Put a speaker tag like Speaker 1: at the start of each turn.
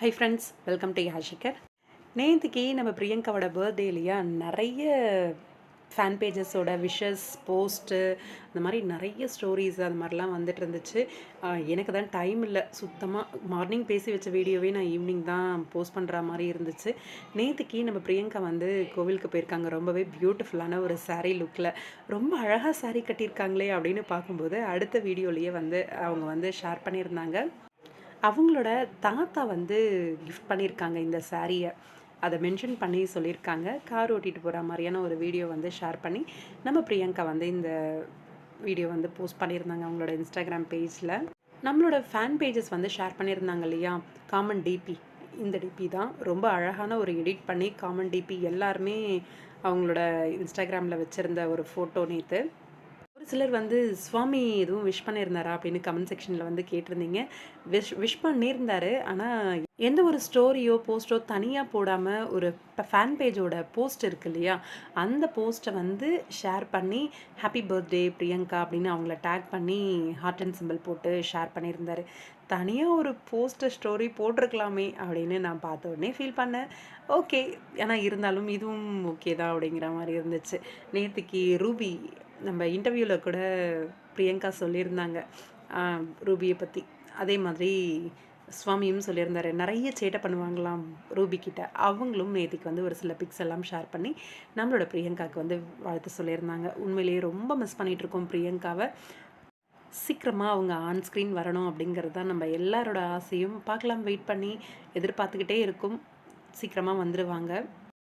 Speaker 1: High friends welcome to யாஷிகர் நேற்றுக்கு நம்ம பிரியங்காவோட பர்த்டே இல்லையா? நிறைய ஃபேன் பேஜஸோட விஷஸ் போஸ்ட்டு அந்த மாதிரி நிறைய ஸ்டோரிஸ் அது மாதிரிலாம் வந்துட்டு இருந்துச்சு. எனக்கு தான் டைம் இல்லை. சுத்தமாக மார்னிங் பேசி வச்ச வீடியோவே நான் ஈவினிங் தான் போஸ்ட் பண்ணுற மாதிரி இருந்துச்சு. நேற்றுக்கு நம்ம பிரியங்கா வந்து கோவிலுக்கு போயிருக்காங்க. ரொம்பவே பியூட்டிஃபுல்லான ஒரு சாரீ லுக்கில் ரொம்ப அழகாக சாரீ கட்டியிருக்காங்களே அப்படின்னு பார்க்கும்போது அடுத்த வீடியோலேயே வந்து அவங்க வந்து ஷேர் பண்ணியிருந்தாங்க. அவங்களோட தாத்தா வந்து கிஃப்ட் பண்ணியிருக்காங்க இந்த சாரியை அதை மென்ஷன் பண்ணி சொல்லியிருக்காங்க. கார் ஓட்டிகிட்டு போகிற மாதிரியான ஒரு வீடியோ வந்து ஷேர் பண்ணி நம்ம பிரியங்கா வந்து இந்த வீடியோ வந்து போஸ்ட் பண்ணியிருந்தாங்க அவங்களோட இன்ஸ்டாகிராம் பேஜில் நம்மளோட ஃபேன் பேஜஸ் வந்து ஷேர் பண்ணியிருந்தாங்க இல்லையா? காமன் டிபி இந்த டிபி தான். ரொம்ப அழகான ஒரு எடிட் பண்ணி காமன் டிபி எல்லாருமே அவங்களோட இன்ஸ்டாகிராமில் வச்சுருந்த ஒரு ஃபோட்டோ நேற்று ஒரு சிலர் வந்து சுவாமி எதுவும் விஷ் பண்ணியிருந்தாரா? அப்படின்னு கமெண்ட் செக்ஷனில் வந்து கேட்டிருந்தீங்க. விஷ் விஷ் பண்ணியிருந்தாரு. ஆனால் எந்த ஒரு ஸ்டோரியோ போஸ்ட்டோ தனியாக போடாமல் ஒரு ஃபேன் பேஜோட போஸ்ட் இருக்கு இல்லையா? அந்த போஸ்ட்டை வந்து ஷேர் பண்ணி ஹாப்பி பர்த்டே பிரியங்கா அப்படின்னு அவங்கள டேக் பண்ணி ஹார்ட் அண்ட் சிம்பிள் போட்டு ஷேர் பண்ணியிருந்தார். தனியாக ஒரு போஸ்டர் ஸ்டோரி போட்டிருக்கலாமே அப்படின்னு நான் பார்த்த உடனே ஃபீல் பண்ணேன். ஓகே ஆனால் இருந்தாலும் இதுவும் ஓகே தான் அப்படிங்கிற மாதிரி இருந்துச்சு. நேற்றுக்கு ரூபி நம்ம இன்டர்வியூவில் கூட பிரியங்கா சொல்லியிருந்தாங்க. ரூபியை பற்றி அதே மாதிரி சுவாமியும் சொல்லியிருந்தார். நிறைய சேட்டை பண்ணுவாங்களாம் ரூபிக்கிட்ட அவங்களும் நேதிக்கு வந்து ஒரு சில பிக்ஸ் எல்லாம் ஷேர் பண்ணி நம்மளோட பிரியங்காவுக்கு வந்து வாழ்த்து சொல்லியிருந்தாங்க. உண்மையிலேயே ரொம்ப மிஸ் பண்ணிகிட்ருக்கோம் இருக்கோம் பிரியங்காவை. சீக்கிரமாக அவங்க ஆன் ஸ்க்ரீன் வரணும் அப்படிங்கிறது தான் நம்ம எல்லாரோட ஆசையும். பார்க்கலாம் வெயிட் பண்ணி எதிர்பார்த்துக்கிட்டே இருக்கும். சீக்கிரமாக வந்துடுவாங்க